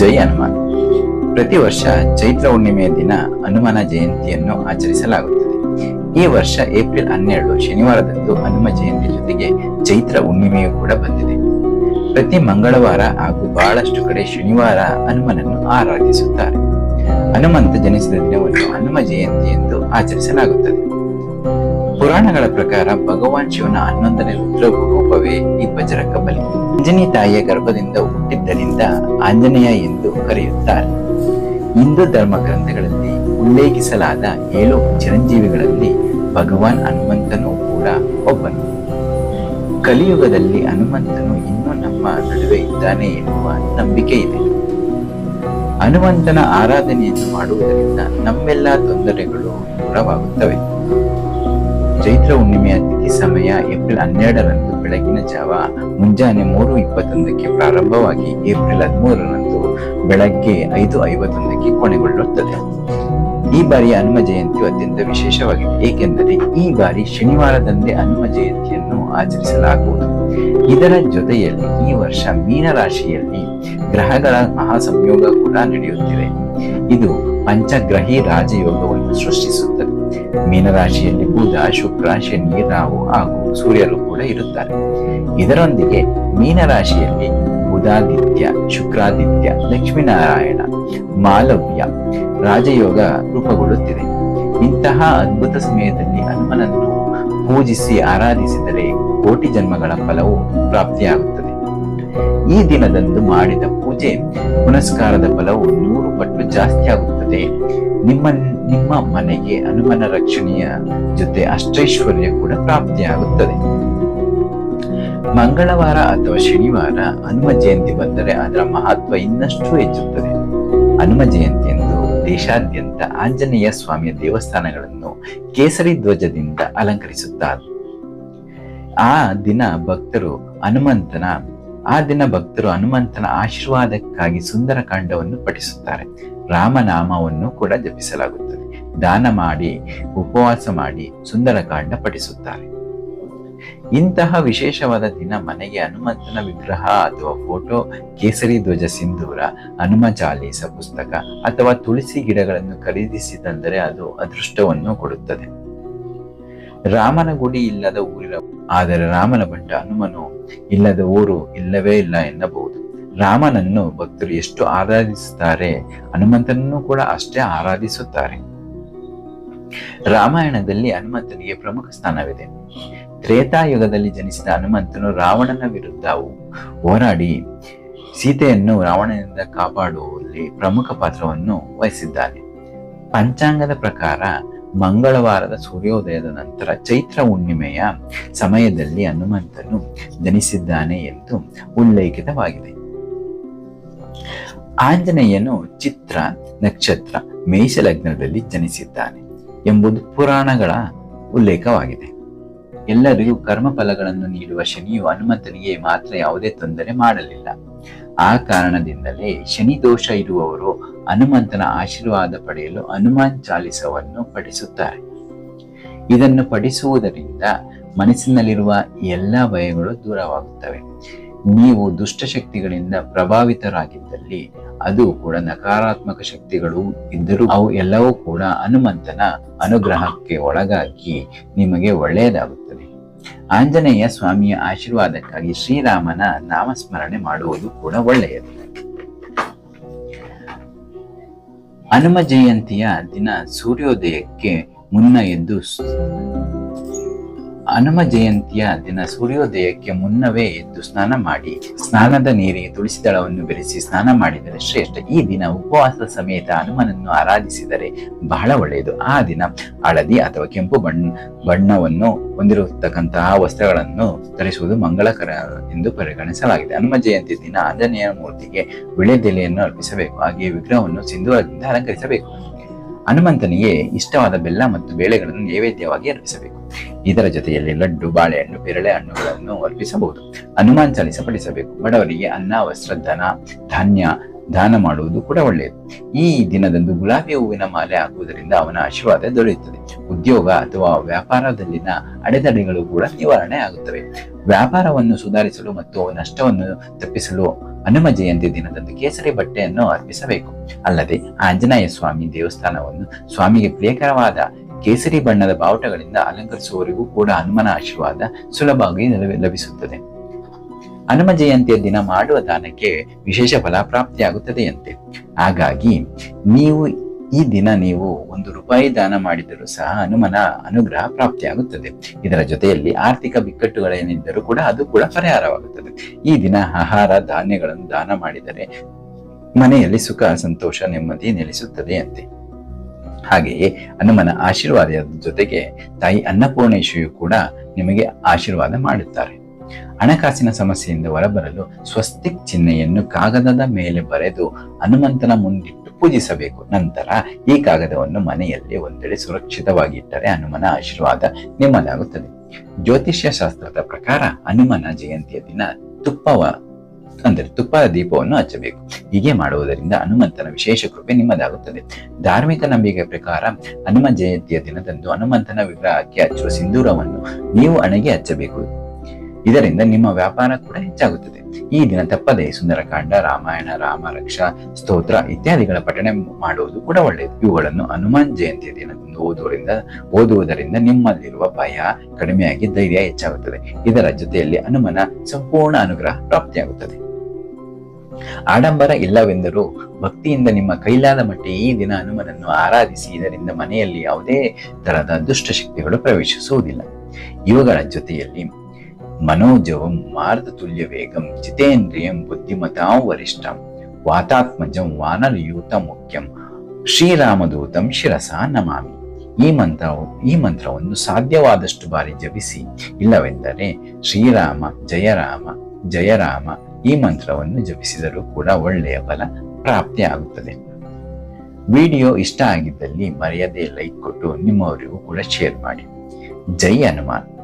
ಜೈ ಹನುಮಾನ್ ಪ್ರತಿ ವರ್ಷ ಚೈತ್ರ ಹುಣ್ಣಿಮೆಯ ದಿನ ಹನುಮಾನ ಜಯಂತಿಯನ್ನು ಆಚರಿಸಲಾಗುತ್ತದೆ. ಈ ವರ್ಷ ಏಪ್ರಿಲ್ ಹನ್ನೆರಡು ಶನಿವಾರದಂದು ಹನುಮ ಜಯಂತಿ ಜೊತೆಗೆ ಚೈತ್ರ ಹುಣ್ಣಿಮೆಯೂ ಕೂಡ ಬಂದಿದೆ. ಪ್ರತಿ ಮಂಗಳವಾರ ಹಾಗೂ ಬಹಳಷ್ಟು ಕಡೆ ಶನಿವಾರ ಹನುಮನನ್ನು ಆರಾಧಿಸುತ್ತಾರೆ. ಹನುಮಂತ ಜನಿಸಿದ ದಿನವನ್ನು ಹನುಮ ಜಯಂತಿ ಎಂದು ಆಚರಿಸಲಾಗುತ್ತದೆ. ಪುರಾಣಗಳ ಪ್ರಕಾರ ಭಗವಾನ್ ಶಿವನ ಹನ್ನೊಂದನೇ ರುದ್ರ ರೂಪವೇ ಈ ಬಜರಂಗ ಬಲಿ. ಅಂಜನಿ ತಾಯಿಯ ಗರ್ಭದಿಂದ ಹುಟ್ಟಿದ್ದರಿಂದ ಆಂಜನೇಯ ಎಂದು ಕರೆಯುತ್ತಾರೆ. ಹಿಂದೂ ಧರ್ಮ ಗ್ರಂಥಗಳಲ್ಲಿ ಉಲ್ಲೇಖಿಸಲಾದ ಏಳು ಚಿರಂಜೀವಿಗಳಲ್ಲಿ ಭಗವಾನ್ ಹನುಮಂತನು ಕೂಡ ಒಬ್ಬನು. ಕಲಿಯುಗದಲ್ಲಿ ಹನುಮಂತನು ಇನ್ನೂ ನಮ್ಮ ನಡುವೆ ಇದ್ದಾನೆ ಎನ್ನುವ ನಂಬಿಕೆ ಇದೆ. ಹನುಮಂತನ ಆರಾಧನೆಯನ್ನು ಮಾಡುವುದರಿಂದ ನಮ್ಮೆಲ್ಲ ತೊಂದರೆಗಳು ದೂರವಾಗುತ್ತವೆ. ಚೈತ್ರ ಹುಣ್ಣಿಮೆಯ ಏಪ್ರಿಲ್ ಹನ್ನೆರಡರಂದು ಬೆಳಗಿನ ಜಾವ, ಮುಂಜಾನೆ ಮೂರು ಇಪ್ಪತ್ತೊಂದಕ್ಕೆ ಪ್ರಾರಂಭವಾಗಿ ಏಪ್ರಿಲ್ ಹದಿಮೂರರಂದು ಬೆಳಗ್ಗೆ ಐದು ಐವತ್ತೊಂದಕ್ಕೆ ಕೊನೆಗೊಳ್ಳುತ್ತದೆ. ಈ ಬಾರಿಯ ಹನುಮ ಜಯಂತಿ ಅತ್ಯಂತ ವಿಶೇಷವಾಗಿದೆ. ಏಕೆಂದರೆ ಈ ಬಾರಿ ಶನಿವಾರದಂದೇ ಹನುಮ ಜಯಂತಿಯನ್ನು ಆಚರಿಸಲಾಗುವುದು. ಇದರ ಜೊತೆಯಲ್ಲಿ ಈ ವರ್ಷ ಮೀನ ರಾಶಿಯಲ್ಲಿ ಗ್ರಹಗಳ ಮಹಾಸಂಯೋಗ ಕೂಡ ನಡೆಯುತ್ತಿದೆ. ಇದು ಪಂಚಗ್ರಹಿ ರಾಜಯೋಗವನ್ನು ಸೃಷ್ಟಿಸುತ್ತದೆ. ಮೀನರಾಶಿಯಲ್ಲಿ ಬುಧ, ಶುಕ್ರ, ಶನಿ, ರಾಹು ಹಾಗೂ ಸೂರ್ಯರು ಕೂಡ ಇರುತ್ತಾರೆ. ಇದರೊಂದಿಗೆ ಮೀನರಾಶಿಯಲ್ಲಿ ಬುಧಾದಿತ್ಯ, ಶುಕ್ರಾದಿತ್ಯ, ಲಕ್ಷ್ಮೀನಾರಾಯಣ ಮಾಲವ್ಯ ರಾಜಯೋಗ ರೂಪುಗೊಳ್ಳುತ್ತಿದೆ. ಇಂತಹ ಅದ್ಭುತ ಸಮಯದಲ್ಲಿ ಹನುಮನನ್ನು ಪೂಜಿಸಿ ಆರಾಧಿಸಿದರೆ ಕೋಟಿ ಜನ್ಮಗಳ ಫಲವು ಪ್ರಾಪ್ತಿಯಾಗುತ್ತದೆ. ಈ ದಿನದಂದು ಮಾಡಿದ ಪೂಜೆ ಪುನಸ್ಕಾರದ ಫಲವು ನೂರು ಪಟ್ಟು ಜಾಸ್ತಿ ಆಗುತ್ತದೆ ನಿಮ್ಮ ನಿಮ್ಮ ಮನೆಗೆ ಹನುಮನ ರಕ್ಷಣೆಯ ಜೊತೆ ಅಷ್ಟೈಶ್ವರ್ಯ ಕೂಡ ಪ್ರಾಪ್ತಿಯಾಗುತ್ತದೆ. ಮಂಗಳವಾರ ಅಥವಾ ಶನಿವಾರ ಹನುಮ ಜಯಂತಿ ಬಂದರೆ ಅದರ ಮಹತ್ವ ಇನ್ನಷ್ಟು ಹೆಚ್ಚುತ್ತದೆ. ಹನುಮ ಜಯಂತಿಯಂದು ದೇಶಾದ್ಯಂತ ಆಂಜನೇಯ ಸ್ವಾಮಿಯ ದೇವಸ್ಥಾನಗಳನ್ನು ಕೇಸರಿ ಧ್ವಜದಿಂದ ಅಲಂಕರಿಸುತ್ತಾರೆ. ಆ ದಿನ ಭಕ್ತರು ಹನುಮಂತನ ಆ ದಿನ ಭಕ್ತರು ಹನುಮಂತನ ಆಶೀರ್ವಾದಕ್ಕಾಗಿ ಸುಂದರ ಕಾಂಡವನ್ನು ಪಠಿಸುತ್ತಾರೆ. ರಾಮನಾಮವನ್ನು ಕೂಡ ಜಪಿಸಲಾಗುತ್ತದೆ. ದಾನ ಮಾಡಿ, ಉಪವಾಸ ಮಾಡಿ ಸುಂದರಕಾಂಡ ಪಠಿಸುತ್ತಾರೆ. ಇಂತಹ ವಿಶೇಷವಾದ ದಿನ ಮನೆಗೆ ಹನುಮಂತನ ವಿಗ್ರಹ ಅಥವಾ ಫೋಟೋ, ಕೇಸರಿ ಧ್ವಜ ಸಿಂಧೂರ, ಹನುಮ ಚಾಲೀಸ ಪುಸ್ತಕ ಅಥವಾ ತುಳಸಿ ಗಿಡಗಳನ್ನು ಖರೀದಿಸಿದಂದರೆ ಅದು ಅದೃಷ್ಟವನ್ನು ಕೊಡುತ್ತದೆ. ರಾಮನ ಗುಡಿ ಇಲ್ಲದ ಊರಿನ ಆದರೆ ರಾಮನ ಭಟ್ಟ ಹನುಮನು ಇಲ್ಲದ ಊರು ಇಲ್ಲವೇ ಇಲ್ಲ ಎನ್ನಬಹುದು. ರಾಮನನ್ನು ಭಕ್ತರು ಎಷ್ಟು ಆರಾಧಿಸುತ್ತಾರೆ ಹನುಮಂತನನ್ನು ಕೂಡ ಅಷ್ಟೇ ಆರಾಧಿಸುತ್ತಾರೆ. ರಾಮಾಯಣದಲ್ಲಿ ಹನುಮಂತನಿಗೆ ಪ್ರಮುಖ ಸ್ಥಾನವಿದೆ. ತ್ರೇತಾಯುಗದಲ್ಲಿ ಜನಿಸಿದ ಹನುಮಂತನು ರಾವಣನ ವಿರುದ್ಧ ಹೋರಾಡಿ ಸೀತೆಯನ್ನು ರಾವಣನಿಂದ ಕಾಪಾಡುವಲ್ಲಿ ಪ್ರಮುಖ ಪಾತ್ರವನ್ನು ವಹಿಸಿದ್ದಾನೆ. ಪಂಚಾಂಗದ ಪ್ರಕಾರ ಮಂಗಳವಾರದ ಸೂರ್ಯೋದಯದ ನಂತರ ಚೈತ್ರ ಹುಣ್ಣಿಮೆಯ ಸಮಯದಲ್ಲಿ ಹನುಮಂತನು ಜನಿಸಿದ್ದಾನೆ ಎಂದು ಉಲ್ಲೇಖಿತವಾಗಿದೆ. ಆಂಜನೇಯನು ಚಿತ್ರ ನಕ್ಷತ್ರ ಮೇಷ ಲಗ್ನದಲ್ಲಿ ಜನಿಸಿದ್ದಾನೆ ಎಂಬುದು ಪುರಾಣಗಳ ಉಲ್ಲೇಖವಾಗಿದೆ. ಎಲ್ಲರಿಗೂ ಕರ್ಮ ಫಲಗಳನ್ನು ನೀಡುವ ಶನಿಯು ಹನುಮಂತನಿಗೆ ಮಾತ್ರ ಯಾವುದೇ ತೊಂದರೆ ಮಾಡಲಿಲ್ಲ. ಆ ಕಾರಣದಿಂದಲೇ ಶನಿ ದೋಷ ಇರುವವರು ಹನುಮಂತನ ಆಶೀರ್ವಾದ ಪಡೆಯಲು ಹನುಮಾನ್ ಚಾಲಿಸವನ್ನು ಪಠಿಸುತ್ತಾರೆ. ಇದನ್ನು ಪಠಿಸುವುದರಿಂದ ಮನಸ್ಸಿನಲ್ಲಿರುವ ಎಲ್ಲ ಭಯಗಳು ದೂರವಾಗುತ್ತವೆ. ನೀವು ದುಷ್ಟಶಕ್ತಿಗಳಿಂದ ಪ್ರಭಾವಿತರಾಗಿದ್ದಲ್ಲಿ ಅದು ಕೂಡ ನಕಾರಾತ್ಮಕ ಶಕ್ತಿಗಳು ಇದ್ದರೂ ಅವು ಎಲ್ಲವೂ ಕೂಡ ಹನುಮಂತನ ಅನುಗ್ರಹಕ್ಕೆ ಒಳಗಾಗಿ ನಿಮಗೆ ಒಳ್ಳೆಯದಾಗುತ್ತದೆ. ಆಂಜನೇಯ ಸ್ವಾಮಿಯ ಆಶೀರ್ವಾದಕ್ಕಾಗಿ ಶ್ರೀರಾಮನ ನಾಮಸ್ಮರಣೆ ಮಾಡುವುದು ಕೂಡ ಒಳ್ಳೆಯದು. ಹನುಮ ಜಯಂತಿಯ ದಿನ ಸೂರ್ಯೋದಯಕ್ಕೆ ಮುನ್ನ ಎದ್ದು ಹನುಮ ಜಯಂತಿಯ ದಿನ ಸೂರ್ಯೋದಯಕ್ಕೆ ಮುನ್ನವೇ ಎದ್ದು ಸ್ನಾನ ಮಾಡಿ, ಸ್ನಾನದ ನೀರಿಗೆ ತುಳಸಿ ದಳವನ್ನು ಬೆರೆಸಿ ಸ್ನಾನ ಮಾಡಿದರೆ ಶ್ರೇಷ್ಠ. ಈ ದಿನ ಉಪವಾಸದ ಸಮೇತ ಹನುಮನನ್ನು ಆರಾಧಿಸಿದರೆ ಬಹಳ ಒಳ್ಳೆಯದು. ಆ ದಿನ ಹಳದಿ ಅಥವಾ ಕೆಂಪು ಬಣ್ಣ, ಬಣ್ಣವನ್ನು ಹೊಂದಿರತಕ್ಕಂತಹ ವಸ್ತ್ರಗಳನ್ನು ಧರಿಸುವುದು ಮಂಗಳಕರ ಎಂದು ಪರಿಗಣಿಸಲಾಗಿದೆ. ಹನುಮ ಜಯಂತಿ ದಿನ ಆಂಜನೇಯ ಮೂರ್ತಿಗೆ ವಿಳೆದೆಲೆಯನ್ನು ಅರ್ಪಿಸಬೇಕು. ಹಾಗೆಯೇ ವಿಗ್ರಹವನ್ನು ಸಿಂಧೂರದಿಂದ ಅಲಂಕರಿಸಬೇಕು. ಹನುಮಂತನಿಗೆ ಇಷ್ಟವಾದ ಬೆಲ್ಲ ಮತ್ತು ಬೇಳೆಗಳನ್ನು ನೈವೇದ್ಯವಾಗಿ ಅರ್ಪಿಸಬೇಕು. ಇದರ ಜೊತೆಯಲ್ಲಿ ಲಡ್ಡು, ಬಾಳೆಹಣ್ಣು ಪೇರಳೆ ಹಣ್ಣುಗಳನ್ನು ಅರ್ಪಿಸಬಹುದು. ಹನುಮಾನ್ ಚಾಲಿಸ ಪಡಿಸಬೇಕು ಬಡವರಿಗೆ ಅನ್ನ, ವಸ್ತ್ರ, ಧನ, ಧಾನ್ಯ ದಾನ ಮಾಡುವುದು ಕೂಡ ಒಳ್ಳೆಯದು. ಈ ದಿನದಂದು ಗುಲಾಬಿ ಹೂವಿನ ಮಾಲೆ ಹಾಕುವುದರಿಂದ ಅವನ ಆಶೀರ್ವಾದ ದೊರೆಯುತ್ತದೆ. ಉದ್ಯೋಗ ಅಥವಾ ವ್ಯಾಪಾರದಲ್ಲಿನ ಅಡೆತಡೆಗಳು ಕೂಡ ನಿವಾರಣೆ ಆಗುತ್ತವೆ. ವ್ಯಾಪಾರವನ್ನು ಸುಧಾರಿಸಲು ಮತ್ತು ನಷ್ಟವನ್ನು ತಪ್ಪಿಸಲು ಹನುಮ ಜಯಂತಿ ದಿನದಂದು ಕೇಸರಿ ಬಟ್ಟೆಯನ್ನು ಅರ್ಪಿಸಬೇಕು. ಅಲ್ಲದೆ ಆಂಜನೇಯ ಸ್ವಾಮಿ ದೇವಸ್ಥಾನವನ್ನು ಸ್ವಾಮಿಗೆ ಪ್ರಿಯಕರವಾದ ಕೇಸರಿ ಬಣ್ಣದ ಬಾವುಟಗಳಿಂದ ಅಲಂಕರಿಸುವವರಿಗೂ ಕೂಡ ಹನುಮನ ಆಶೀರ್ವಾದ ಸುಲಭವಾಗಿ ಲಭಿ- ಲಭಿಸುತ್ತದೆ. ಹನುಮ ಜಯಂತಿಯ ದಿನ ಮಾಡುವ ದಾನಕ್ಕೆ ವಿಶೇಷ ಫಲಪ್ರಾಪ್ತಿಯಾಗುತ್ತದೆಯಂತೆ. ಹಾಗಾಗಿ ನೀವು ಈ ದಿನ ನೀವು ಒಂದು ರೂಪಾಯಿ ದಾನ ಮಾಡಿದರೂ ಸಹ ಹನುಮನ ಅನುಗ್ರಹ ಪ್ರಾಪ್ತಿಯಾಗುತ್ತದೆ. ಇದರ ಜೊತೆಯಲ್ಲಿ ಆರ್ಥಿಕ ಬಿಕ್ಕಟ್ಟುಗಳೇನಿದ್ದರೂ ಕೂಡ ಅದು ಕೂಡ ಪರಿಹಾರವಾಗುತ್ತದೆ. ಈ ದಿನ ಆಹಾರ, ಧಾನ್ಯಗಳನ್ನು ದಾನ ಮಾಡಿದರೆ ಮನೆಯಲ್ಲಿ ಸುಖ, ಸಂತೋಷ, ನೆಮ್ಮದಿ ನೆಲೆಸುತ್ತದೆ ಅಂತೆ ಹಾಗೆಯೇ ಹನುಮನ ಆಶೀರ್ವಾದದ ಜೊತೆಗೆ ತಾಯಿ ಅನ್ನಪೂರ್ಣೇಶ್ವರಿಯು ಕೂಡ ನಿಮಗೆ ಆಶೀರ್ವಾದ ಮಾಡುತ್ತಾರೆ. ಹಣಕಾಸಿನ ಸಮಸ್ಯೆಯಿಂದ ಹೊರಬರಲು ಸ್ವಸ್ತಿಕ್ ಚಿಹ್ನೆಯನ್ನು ಕಾಗದದ ಮೇಲೆ ಬರೆದು ಹನುಮಂತನ ಮುಂದಿಟ್ಟು ಪೂಜಿಸಬೇಕು. ನಂತರ ಈ ಕಾಗದವನ್ನು ಮನೆಯಲ್ಲಿ ಒಂದೆಡೆ ಸುರಕ್ಷಿತವಾಗಿ ಇಟ್ಟರೆ ಹನುಮನ ಆಶೀರ್ವಾದ ನಿಮ್ಮದಾಗುತ್ತದೆ. ಜ್ಯೋತಿಷ್ಯ ಶಾಸ್ತ್ರದ ಪ್ರಕಾರ ಹನುಮನ ಜಯಂತಿಯ ದಿನ ತುಪ್ಪವ ಅಂದರೆ ತುಪ್ಪದ ದೀಪವನ್ನು ಹಚ್ಚಬೇಕು. ಹೀಗೆ ಮಾಡುವುದರಿಂದ ಹನುಮಂತನ ವಿಶೇಷ ಕೃಪೆ ನಿಮ್ಮದಾಗುತ್ತದೆ. ಧಾರ್ಮಿಕ ನಂಬಿಕೆ ಪ್ರಕಾರ ಹನುಮ ಜಯಂತಿಯ ದಿನದಂದು ಹನುಮಂತನ ವಿಗ್ರಹಕ್ಕೆ ಹಚ್ಚುವ ಸಿಂಧೂರವನ್ನು ನೀವು ಹಣೆಗೆ ಹಚ್ಚಬೇಕು. ಇದರಿಂದ ನಿಮ್ಮ ವ್ಯಾಪಾರ ಕೂಡ ಹೆಚ್ಚಾಗುತ್ತದೆ. ಈ ದಿನ ತಪ್ಪದೆ ಸುಂದರಕಾಂಡ ರಾಮಾಯಣ, ರಾಮ, ರಕ್ಷಾ, ಸ್ತೋತ್ರ ಇತ್ಯಾದಿಗಳ ಪಠಣೆ ಮಾಡುವುದು ಕೂಡ ಒಳ್ಳೆಯದು. ಇವುಗಳನ್ನು ಹನುಮಾನ್ ಜಯಂತಿಯ ದಿನದಂದು ಓದುವುದರಿಂದ ಓದುವುದರಿಂದ ನಿಮ್ಮಲ್ಲಿರುವ ಭಯ ಕಡಿಮೆಯಾಗಿ ಧೈರ್ಯ ಹೆಚ್ಚಾಗುತ್ತದೆ. ಇದರ ಜೊತೆಯಲ್ಲಿ ಹನುಮನ ಸಂಪೂರ್ಣ ಅನುಗ್ರಹ ಪ್ರಾಪ್ತಿಯಾಗುತ್ತದೆ. ಆಡಂಬರ ಇಲ್ಲವೆಂದರೂ ಭಕ್ತಿಯಿಂದ ನಿಮ್ಮ ಕೈಲಾದ ಮಟ್ಟಿ ಈ ದಿನ ಹನುಮನನ್ನು ಆರಾಧಿಸಿ, ಇದರಿಂದ ಮನೆಯಲ್ಲಿ ಯಾವುದೇ ತರಹದ ದುಷ್ಟಶಕ್ತಿಗಳು ಪ್ರವೇಶಿಸುವುದಿಲ್ಲ. ಇವುಗಳ ಜೊತೆಯಲ್ಲಿ ಮನೋಜವಂ ಮಾರ್ಗತುಲ್ಯ ವೇಗಂ ಜಿತೇಂದ್ರಿಯಂ ಬುದ್ಧಿಮತಾಂ ವರಿಷ್ಠಂ ವಾತಾತ್ಮಜಂ ವಾನರಯೂತ ಮುಖ್ಯಂ ಶ್ರೀರಾಮದೂತಂ ಶಿರಸ ನಮಾಮಿ ಈ ಮಂತ್ರವು, ಈ ಮಂತ್ರವನ್ನು ಸಾಧ್ಯವಾದಷ್ಟು ಬಾರಿ ಜಪಿಸಿ, ಇಲ್ಲವೆಂದರೆ ಶ್ರೀರಾಮ, ಜಯರಾಮ ಜಯರಾಮ ಈ ಮಂತ್ರವನ್ನು ಜಪಿಸಿದರೂ ಕೂಡ ಒಳ್ಳೆಯ ಫಲ ಪ್ರಾಪ್ತಿಯಾಗುತ್ತದೆ. ವಿಡಿಯೋ ಇಷ್ಟ ಆಗಿದ್ದಲ್ಲಿ ಮರೆಯದೆ ಲೈಕ್ ಕೊಟ್ಟು ನಿಮ್ಮವರಿಗೂ ಕೂಡ ಶೇರ್ ಮಾಡಿ. ಜೈ ಹನುಮಾನ್.